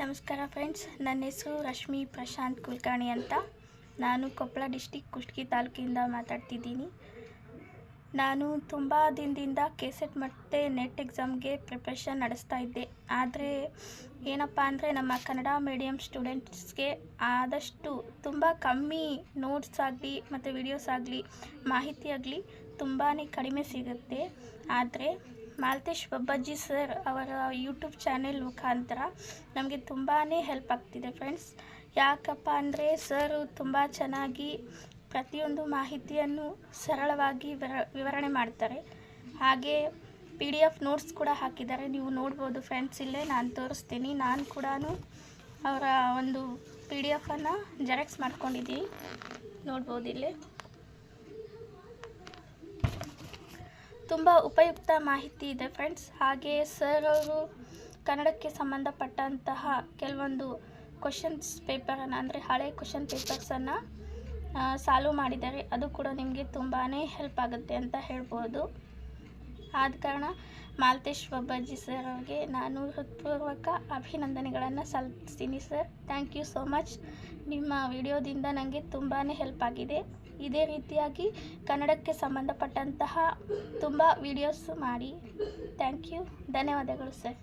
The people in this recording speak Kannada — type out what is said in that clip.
ನಮಸ್ಕಾರ ಫ್ರೆಂಡ್ಸ್, ನನ್ನ ಹೆಸರು ರಶ್ಮಿ ಪ್ರಶಾಂತ್ ಕುಲಕರ್ಣಿ ಅಂತ. ನಾನು ಕೊಪ್ಪಳ ಡಿಸ್ಟಿಕ್ ಕುಷ್ಟಗಿ ತಾಲೂಕಿಂದ ಮಾತಾಡ್ತಿದ್ದೀನಿ. ನಾನು ತುಂಬ ದಿನದಿಂದ ಕೆಸೆಟ್ ಮತ್ತು ನೆಟ್ ಎಕ್ಸಾಮ್ಗೆ ಪ್ರಿಪ್ರೇಷನ್ ನಡೆಸ್ತಾ ಇದ್ದೆ. ಆದರೆ ಏನಪ್ಪ ಅಂದರೆ ನಮ್ಮ ಕನ್ನಡ ಮೀಡಿಯಮ್ ಸ್ಟೂಡೆಂಟ್ಸ್ಗೆ ಆದಷ್ಟು ತುಂಬ ಕಮ್ಮಿ ನೋಟ್ಸ್ ಆಗಲಿ ಮತ್ತು ವಿಡಿಯೋಸ್ ಆಗಲಿ, ಮಾಹಿತಿ ಆಗಲಿ ತುಂಬಾ ಕಡಿಮೆ ಸಿಗುತ್ತೆ. ಆದರೆ ಮಾಲ್ತೇಶ್ ಬಬ್ಬಜ್ಜಿ ಸರ್ ಅವರ ಯೂಟ್ಯೂಬ್ ಚಾನೆಲ್ ಮುಖಾಂತರ ನಮಗೆ ತುಂಬಾ ಹೆಲ್ಪ್ ಆಗ್ತಿದೆ ಫ್ರೆಂಡ್ಸ್ ಯಾಕಪ್ಪ ಅಂದರೆ ಸರ್ ತುಂಬ ಚೆನ್ನಾಗಿ ಪ್ರತಿಯೊಂದು ಮಾಹಿತಿಯನ್ನು ಸರಳವಾಗಿ ವಿವರ, ವಿವರಣೆ ಮಾಡ್ತಾರೆ. ಹಾಗೆ ಪಿ ಡಿ ಎಫ್ ನೋಟ್ಸ್ ಕೂಡ ಹಾಕಿದ್ದಾರೆ. ನೀವು ನೋಡ್ಬೋದು ಫ್ರೆಂಡ್ಸ್ ಇಲ್ಲೇ, ನಾನು ತೋರಿಸ್ತೀನಿ. ನಾನು ಕೂಡ ಅವರ ಒಂದು ಪಿ ಡಿ ಎಫನ್ನು ಜೆರಾಕ್ಸ್ ಮಾಡ್ಕೊಂಡಿದ್ದೀನಿ. ನೋಡ್ಬೋದು ಇಲ್ಲಿ. ತುಂಬ ಉಪಯುಕ್ತ ಮಾಹಿತಿ ಇದೆ ಫ್ರೆಂಡ್ಸ್ ಹಾಗೆ ಸರ್ ಅವರು ಕನ್ನಡಕ್ಕೆ ಸಂಬಂಧಪಟ್ಟಂತಹ ಕೆಲವೊಂದು ಕ್ವಶನ್ಸ್ ಪೇಪರನ್ನು ಅಂದರೆ ಹಳೆ ಕ್ವಶನ್ ಪೇಪರ್ಸನ್ನು ಸಾಲ್ವ್ ಮಾಡಿದ್ದಾರೆ. ಅದು ಕೂಡ ನಿಮಗೆ ತುಂಬಾ ಹೆಲ್ಪ್ ಆಗುತ್ತೆ ಅಂತ ಹೇಳ್ಬೋದು. ಆದ ಕಾರಣ ಮಾಲ್ತೇಶ್ ಬಬ್ಬಾಜಿ ಸರ್ ಅವ್ರಿಗೆ ನಾನು ಹೃತ್ಪೂರ್ವಕ ಅಭಿನಂದನೆಗಳನ್ನು ಸಲ್ಲಿಸ್ತೀನಿ sir thank you so much ನಿಮ್ಮ ವಿಡಿಯೋದಿಂದ ನನಗೆ ತುಂಬಾ ಹೆಲ್ಪ್ ಆಗಿದೆ. ಇದೇ ರೀತಿಯಾಗಿ ಕನ್ನಡಕ್ಕೆ ಸಂಬಂಧಪಟ್ಟಂತಹ ತುಂಬ ವಿಡಿಯೋಸ್ ಮಾಡಿ. ಥ್ಯಾಂಕ್ ಯು ಧನ್ಯವಾದಗಳು ಸರ್